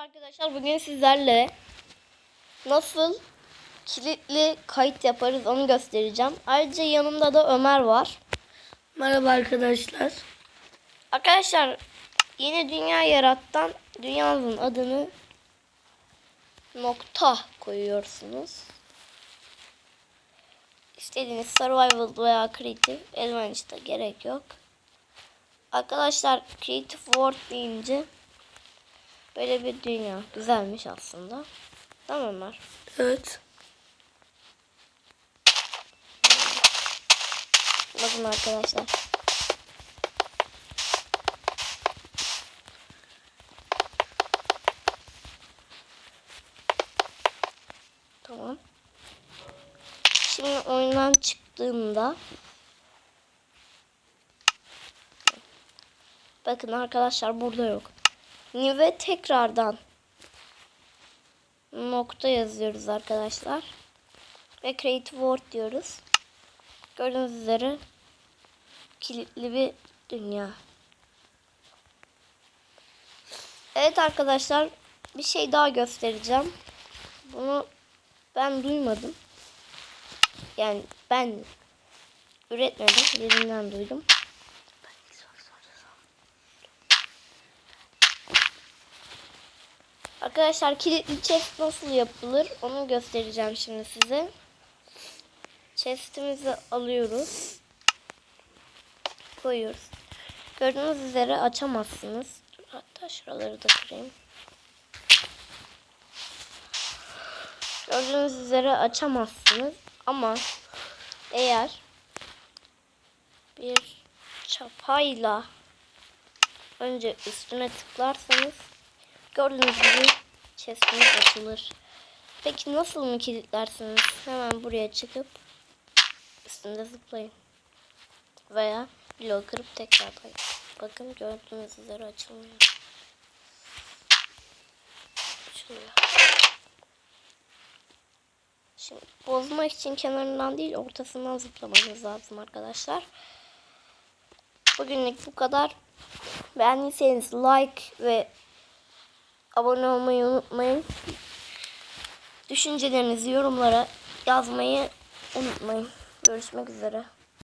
arkadaşlar bugün sizlerle nasıl kilitli kayıt yaparız onu göstereceğim. Ayrıca yanımda da Ömer var. Merhaba arkadaşlar. Arkadaşlar yeni dünya yarattan dünyanın adını nokta koyuyorsunuz. İstediğiniz survival veya creative adventure'da gerek yok. Arkadaşlar creative world deyince böyle bir dünya güzelmiş aslında. Tamam Ömer. Evet. Bakın arkadaşlar. Tamam. Şimdi oyundan çıktığımda Bakın arkadaşlar burada yok. Ve tekrardan nokta yazıyoruz arkadaşlar. Ve Creative World diyoruz. Gördüğünüz üzere kilitli bir dünya. Evet arkadaşlar bir şey daha göstereceğim. Bunu ben duymadım. Yani ben üretmedim. Birinden duydum. Arkadaşlar kilitli chest nasıl yapılır onu göstereceğim şimdi size. Chest'imizi alıyoruz. Koyuyoruz. Gördüğünüz üzere açamazsınız. Hatta şuraları da kırayım. Gördüğünüz üzere açamazsınız. Ama eğer bir çapayla önce üstüne tıklarsanız gördüğünüz gibi chest'iniz açılır. Peki nasıl mı kilitlersiniz? Hemen buraya çıkıp üstünde zıplayın. Veya bloğu kırıp tekrardan. Bakın gördüğünüz üzere açılmıyor. Açılıyor. Şimdi bozmak için kenarından değil ortasından zıplamanız lazım arkadaşlar. Bugünlük bu kadar. Beğendiyseniz like ve abone olmayı unutmayın. Düşüncelerinizi yorumlara yazmayı unutmayın. Görüşmek üzere.